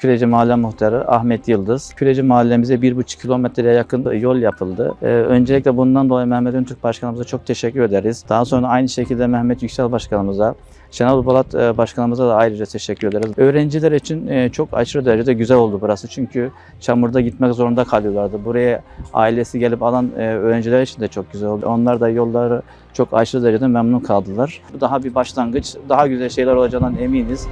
Küreci Mahalle Muhtarı Ahmet Yıldız. Küreci mahallemize 1,5 kilometreye yakın yol yapıldı. Ee, öncelikle bundan dolayı Mehmet Öntürk Başkanımıza çok teşekkür ederiz. Daha sonra aynı şekilde Mehmet Yüksel Başkanımıza, Şenol Balat e, Başkanımıza da ayrıca teşekkür ederiz. Öğrenciler için e, çok aşırı derecede güzel oldu burası. Çünkü çamurda gitmek zorunda kalıyorlardı. Buraya ailesi gelip alan e, öğrenciler için de çok güzel oldu. Onlar da yolları çok aşırı derecede memnun kaldılar. Bu daha bir başlangıç. Daha güzel şeyler olacağından eminiz.